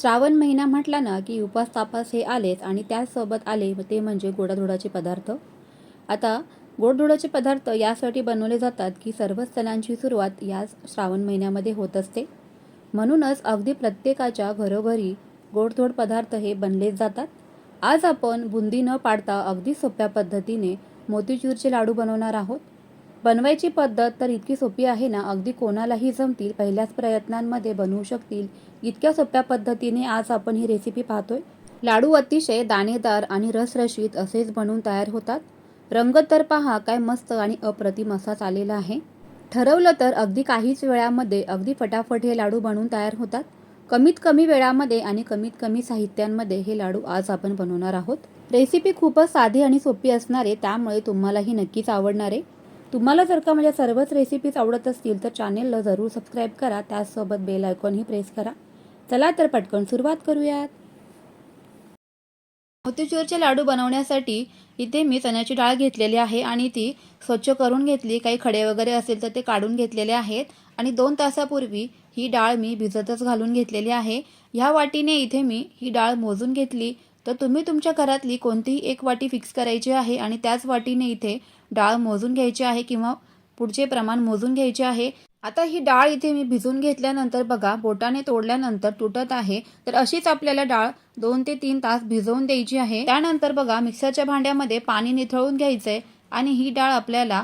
श्रावण महिना म्हटला ना की उपास तापास हे आलेच आणि त्याचसोबत आले ते म्हणजे गोडाधोडाचे पदार्थ. आता गोडधोडाचे पदार्थ यासाठी बनवले जातात की सर्वच सणांची सुरुवात याच श्रावण महिन्यामध्ये होत असते. म्हणूनच अगदी प्रत्येकाच्या घरोघरी गोडधोड पदार्थ हे बनलेच जातात. आज आपण बुंदी न पाडता अगदी सोप्या पद्धतीने मोतीचूरचे लाडू बनवणार आहोत. बनवायची पद्धत तर इतकी सोपी आहे ना? अगदी कोणालाही जमतील पहिल्याच प्रयत्नांमध्ये बनवू शकतील. इतक्या सोप्या पद्धतीने आज आपण ही रेसिपी पाहतोय. लाडू अतिशय दाणेदार आणि रसरशीत असेच बनवून तयार होतात. रंग तर पहा काय मस्त आणि अप्रतिम असाच आलेला आहे. ठरवलं तर अगदी काहीच वेळामध्ये अगदी फटाफट हे लाडू बनवून तयार होतात. कमीत कमी वेळामध्ये आणि कमीत कमी साहित्यांमध्ये हे लाडू आज आपण बनवणार आहोत. रेसिपी खूपच साधी आणि सोपी असणारे त्यामुळे तुम्हालाही नक्कीच आवडणार आहे. तुम्हाला जर का माझ्या सर्वच रेसिपीज आवडत असतील तर चॅनेलला जरूर सबस्क्राईब करा. त्याचसोबत बेल आयकॉनही प्रेस करा. चला तर पटकन सुरुवात करूयात. मोतीचूरचे लाडू बनवण्यासाठी इथे मी चण्याची डाळ घेतलेली आहे आणि ती स्वच्छ करून घेतली. काही खडे वगैरे असेल तर ते काढून घेतलेले आहेत. आणि दोन तासापूर्वी ही डाळ मी भिजतच घालून घेतलेली आहे. ह्या वाटीने इथे मी ही डाळ मोजून घेतली. तर तुम्ही तुमच्या घरातली कोणतीही एक वाटी फिक्स करायची आहे आणि त्याच वाटीने इथे डाळ मोजून घ्यायची आहे किंवा पुढचे प्रमाण मोजून घ्यायचे आहे. आता ही डाळ इथे मी भिजून घेतल्यानंतर बघा बोटाने तोडल्यानंतर तुटत आहे. तर अशीच आपल्याला डाळ दोन ते तीन तास भिजवून द्यायची आहे. त्यानंतर बघा मिक्सरच्या भांड्यामध्ये पाणी निथळून घ्यायचंय आणि ही डाळ आपल्याला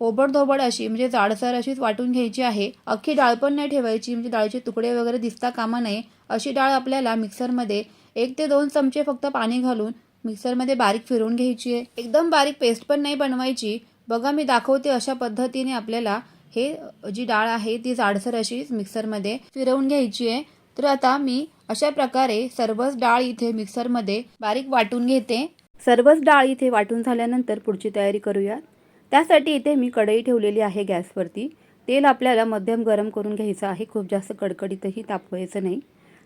ओबडधोबड अशी म्हणजे जाडसर अशीच वाटून घ्यायची आहे. अख्खी डाळ पण नाही ठेवायची म्हणजे डाळीचे तुकडे वगैरे दिसता कामा नये अशी डाळ आपल्याला मिक्सरमध्ये एक ते दोन चमचे फक्त पाणी घालून मिक्सरमध्ये बारीक फिरवून घ्यायची आहे. एकदम बारीक पेस्ट पण नाही बनवायची. बघा मी दाखवते अशा पद्धतीने आपल्याला हे जी डाळ आहे ती जाडसर अशी मिक्सरमध्ये फिरवून घ्यायची आहे. तर आता मी अशा प्रकारे सर्वच डाळ इथे मिक्सरमध्ये बारीक वाटून घेते. सर्वच डाळ इथे वाटून झाल्यानंतर पुढची तयारी करूयात. त्यासाठी इथे मी कढई ठेवलेली आहे गॅसवरती. तेल आपल्याला मध्यम गरम करून घ्यायचं आहे. खूप जास्त कडकडीतही तापवायचं नाही.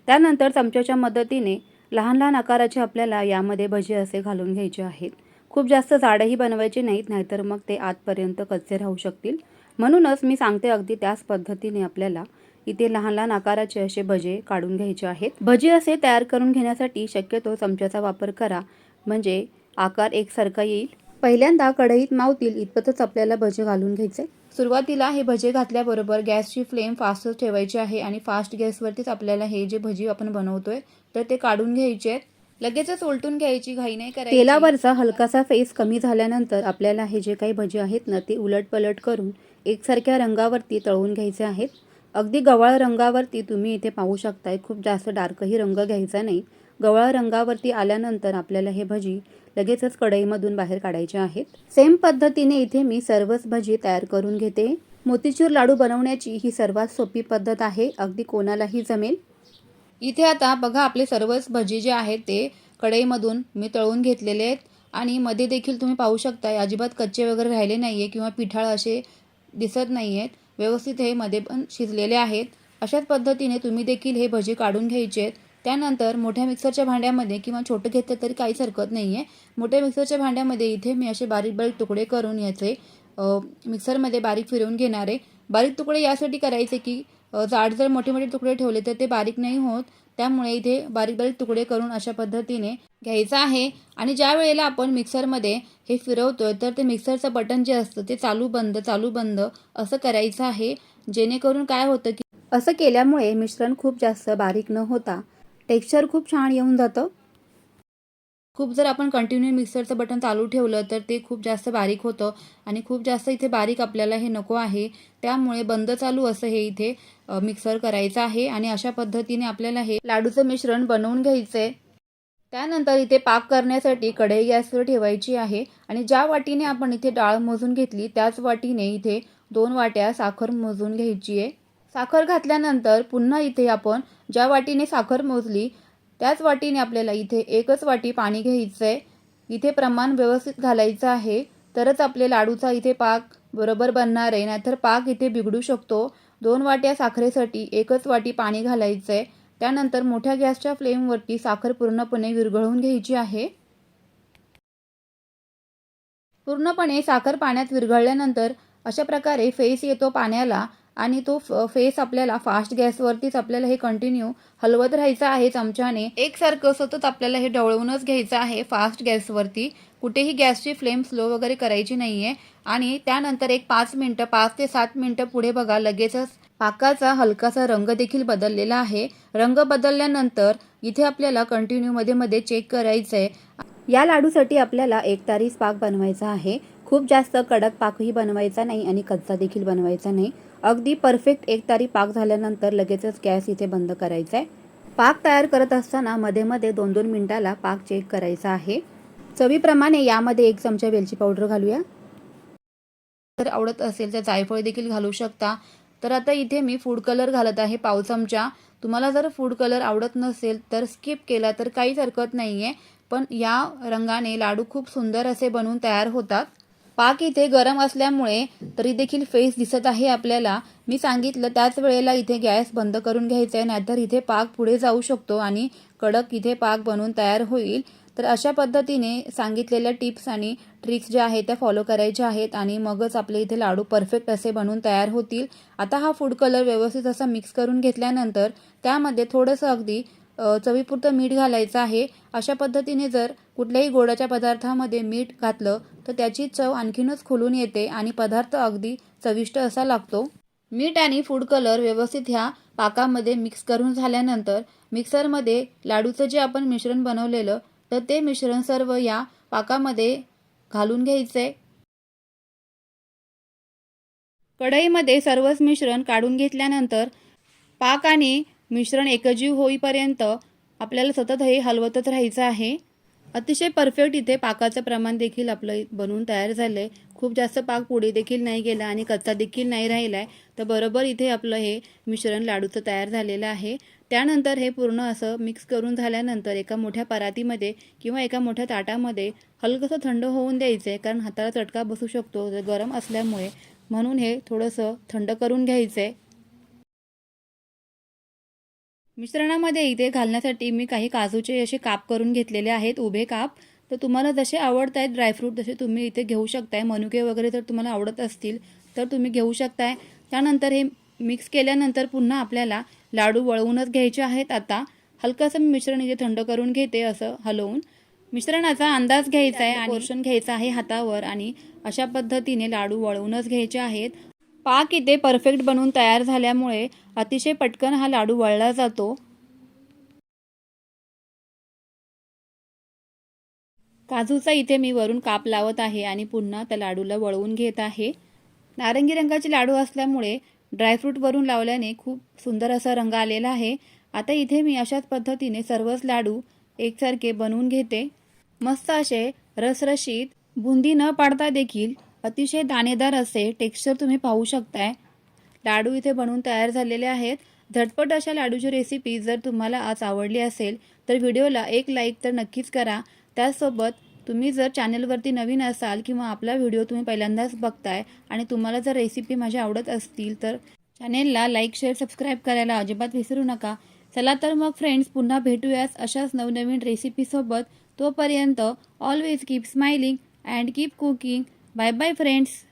त्यानंतर चमच्याच्या मदतीने लहान लहान आकाराचे आपल्याला यामध्ये भजे असे घालून घ्यायचे आहेत. खूप जास्त जाडही बनवायचे नाहीत नाहीतर मग ते आतपर्यंत कच्चे राहू शकतील. म्हणूनच मी सांगते अगदी त्याच पद्धतीने आपल्याला इथे लहान लहान आकाराचे असे भजे काढून घ्यायचे आहेत. भजे असे तयार करून घेण्यासाठी शक्यतो चमच्याचा वापर करा म्हणजे आकार एकसारखा येईल. पहिल्यांदा कढईत मावतील इतपतच आपल्याला भजे घालून घ्यायचे. सुरुवातीला हे भजे घातल्याबरोबर गॅसची फ्लेम फास्टच ठेवायची आहे आणि फास्ट गॅसवरतीच आपल्याला हे जे भजी आपण बनवतोय तर ते काढून घ्यायचे आहेत. लगेचच उलटून घ्यायची घाई नाही करायची. तेलावरचा हलकासा फेस कमी झाल्यानंतर आपल्याला हे जे काही भजी आहेत ना ते उलट पलट करून एकसारख्या रंगावरती तळून घ्यायचे आहेत. अगदी गव्हाळ रंगावरती तुम्ही इथे पाहू शकताय खूप जास्त डार्कही रंग घ्यायचा नाही. गवळा रंगावरती आल्यानंतर आपल्याला हे भजी लगेचच कढईमधून बाहेर काढायचे आहेत. सेम पद्धतीने इथे मी सर्वच भजी तयार करून घेते. मोतीचूर लाडू बनवण्याची ही सर्वात सोपी पद्धत आहे. अगदी कोणालाही जमेल. इथे आता बघा आपले सर्वच भजी जे आहेत ते कढईमधून मी तळून घेतलेले आहेत. आणि मध्ये देखील तुम्ही पाहू शकता अजिबात कच्चे वगैरे राहिले नाही आहे किंवा पिठाळ असे दिसत नाही आहेत व्यवस्थित हे मध्ये पण शिजलेले आहेत. अशाच पद्धतीने तुम्ही देखील हे भजी काढून घ्यायचे आहेत. त्यानंतर मोठ्या मिक्सरच्या भांड्यामध्ये किंवा छोटं घेतलं तरी काहीच हरकत नाही आहे मोठ्या मिक्सरच्या भांड्यामध्ये इथे मी असे बारीक बारीक तुकडे करून याचे मिक्सरमध्ये बारीक फिरवून घेणार आहे. बारीक तुकडे यासाठी करायचे की जाड जर मोठे मोठे तुकडे ठेवले तर ते बारीक नाही होत. त्यामुळे इथे बारीक बारीक तुकडे करून अशा पद्धतीने घ्यायचं आहे. आणि ज्या वेळेला आपण मिक्सरमध्ये हे फिरवतोय तर ते मिक्सरचं बटन जे असतं ते चालू बंद चालू बंद असं करायचं आहे. जेणेकरून काय होतं की असं केल्यामुळे मिश्रण खूप जास्त बारीक न होता टेक्स्चर खूप छान येऊन जातं. खूप जर आपण कंटिन्यू मिक्सरचं बटन चालू ठेवलं तर ते खूप जास्त बारीक होतं आणि खूप जास्त इथे बारीक आपल्याला हे नको आहे. त्यामुळे बंद चालू असं हे इथे मिक्सर करायचं आहे आणि अशा पद्धतीने आपल्याला हे लाडूचं मिश्रण बनवून घ्यायचं आहे त्यानंतर इथे पाक करण्यासाठी कढई गॅसवर ठेवायची आहे आणि ज्या वाटीने आपण इथे डाळ मोजून घेतली त्याच वाटीने इथे दोन वाट्या साखर मोजून घ्यायची आहे साखर घातल्यानंतर पुन्हा इथे आपण ज्या वाटीने साखर मोजली त्याच वाटीने आपल्याला इथे एकच वाटी पाणी घ्यायचं आहे इथे प्रमाण व्यवस्थित घालायचं आहे तरच आपले लाडूचा इथे पाक बरोबर बनणार आहे. नाहीतर पाक इथे बिघडू शकतो. दोन वाट्या साखरेसाठी एकच वाटी पाणी घालायचं आहे त्यानंतर मोठ्या गॅसच्या फ्लेमवरती साखर पूर्णपणे विरघळून घ्यायची आहे. पूर्णपणे साखर पाण्यात विरघळल्यानंतर अशा प्रकारे फेस येतो पाण्याला. आणि तो फ- फेस आपल्याला फास्ट गॅसवरतीच आपल्याला हे कंटिन्यू हलवत राहायचं आहे चमच्याने एकसारखं सतत आपल्याला हे ढवळवूनच घ्यायचं आहे फास्ट गॅसवरती कुठेही गॅसची फ्लेम स्लो वगैरे करायची नाही आहे आणि त्यानंतर एक पाच मिनटं पाच ते सात मिनटं पुढे बघा लगेचच पाकाचा हलकासा रंग देखील बदललेला आहे. रंग बदलल्यानंतर इथे आपल्याला कंटिन्यू मध्ये मध्ये चेक करायचं आहे या लाडूसाठी आपल्याला एक तारीस पाक बनवायचा आहे. खूप जास्त कडक पाकही बनवायचा नाही आणि कच्चा देखील बनवायचा नाही. अगदी परफेक्ट एक तारी पाक झाल्यानंतर लगेचच गॅस इथे बंद करायचा आहे. पाक तयार करत असताना मध्ये मध्ये दोन दोन मिनिटाला पाक चेक करायचा आहे. चवीप्रमाणे यामध्ये एक चमचा वेलची पावडर घालूया. जर आवडत असेल तर जायफळ देखील घालू शकता. तर आता इथे मी फूड कलर घालत आहे पाव चमचा. तुम्हाला जर फूड कलर आवडत नसेल तर स्किप केला तर काहीच हरकत नाही आहे पण या रंगाने लाडू खूप सुंदर असे बनवून तयार होतात. पाक इथे गरम असल्यामुळे तरी देखील फेस दिसत आहे आपल्याला. मी सांगितलं त्याच वेळेला इथे गॅस बंद करून घ्यायचा आहे नाहीतर इथे पाक पुढे जाऊ शकतो आणि कडक इथे पाक बनवून तयार होईल. तर अशा पद्धतीने सांगितलेल्या टिप्स आणि ट्रिक्स ज्या आहेत त्या फॉलो करायच्या आहेत आणि मगच आपले इथे लाडू परफेक्ट असे बनवून तयार होतील. आता हा फूड कलर व्यवस्थित असा मिक्स करून घेतल्यानंतर त्यामध्ये थोडंसं अगदी चवीपुरतं मीठ घालायचं आहे. अशा पद्धतीने जर कुठल्याही गोडाच्या पदार्थामध्ये मीठ घातलं तर त्याची चव आणखीनच खुलून येते आणि पदार्थ अगदी चविष्ट असा लागतो. मीठ आणि फूड कलर व्यवस्थित ह्या पाकामध्ये मिक्स करून झाल्यानंतर मिक्सरमध्ये लाडूचं जे आपण मिश्रण बनवलेलं तर ते मिश्रण सर्व या पाकामध्ये घालून घ्यायचे. कढईमध्ये सर्वच मिश्रण काढून घेतल्यानंतर पाक आणि मिश्रण एकजीव होईपर्यंत आपल्याला सतत हे हलवतच राहायचं आहे. अतिशय परफेक्ट इथे पाकाचं प्रमाण देखील आपलं बनवून तयार झालं आहे खूप जास्त पाक पुढे देखील नाही गेला आणि कच्चा देखील नाही राहिला आहे तर बरोबर इथे आपलं हे मिश्रण लाडूचं तयार झालेलं आहे. त्यानंतर हे पूर्ण असं मिक्स करून झाल्यानंतर एका मोठ्या परातीमध्ये किंवा एका मोठ्या ताटामध्ये हलकंसं थंड होऊन द्यायचं आहे कारण हाताला चटका बसू शकतो. गरम असल्यामुळे म्हणून हे थोडंसं थंड करून घ्यायचं आहे मिश्रणामध्ये इथे घालण्यासाठी मी काही काजूचे असे काप करून घेतलेले आहेत उभे काप. तर तुम्हाला जसे आवडत आहेत ड्रायफ्रूट तसे तुम्ही इथे घेऊ शकताय. मनुके वगैरे जर तुम्हाला आवडत असतील तर तुम्ही घेऊ शकताय. त्यानंतर हे मिक्स केल्यानंतर पुन्हा आपल्याला लाडू वळवूनच घ्यायचे आहेत. आता हलकंसं मी मिश्रण इथे थंड करून घेते असं हलवून. मिश्रणाचा अंदाज घ्यायचा आहे आणि पोर्शन घ्यायचा आहे हातावर आणि अशा पद्धतीने लाडू वळवूनच घ्यायचे आहेत. पाक इथे परफेक्ट बनवून तयार झाल्यामुळे अतिशय पटकन हा लाडू वळला जातो. काजूचा इथे मी वरून काप लावत आहे आणि पुन्हा त्या लाडूला वळवून घेत आहे. नारंगी रंगाचे लाडू असल्यामुळे ड्रायफ्रूट वरून लावल्याने खूप सुंदर असा रंग आलेला आहे. आता इथे मी अशाच पद्धतीने सर्वच लाडू एकसारखे बनवून घेते. मस्त असे रसरशीत बुंदी न पाडता देखील अतिशय दाणेदार असे टेक्स्चर तुम्ही पाहू शकताय. लाडू इथे बनवून तयार झालेले आहेत. झटपट अशा लाडूची रेसिपी जर तुम्हाला आज आवडली असेल तर व्हिडिओला एक लाईक तर नक्कीच करा. त्याचसोबत तुम्ही जर चॅनलवरती नवीन असाल किंवा आपला व्हिडिओ तुम्ही पहिल्यांदाच बघताय आणि तुम्हाला जर रेसिपी माझ्या आवडत असतील तर चॅनेलला लाईक शेअर सबस्क्राईब करायला अजिबात विसरू नका. चला तर मग फ्रेंड्स पुन्हा भेटूयास अशाच नवनवीन रेसिपीसोबत तोपर्यंत always keep smiling and keep cooking Bye bye friends.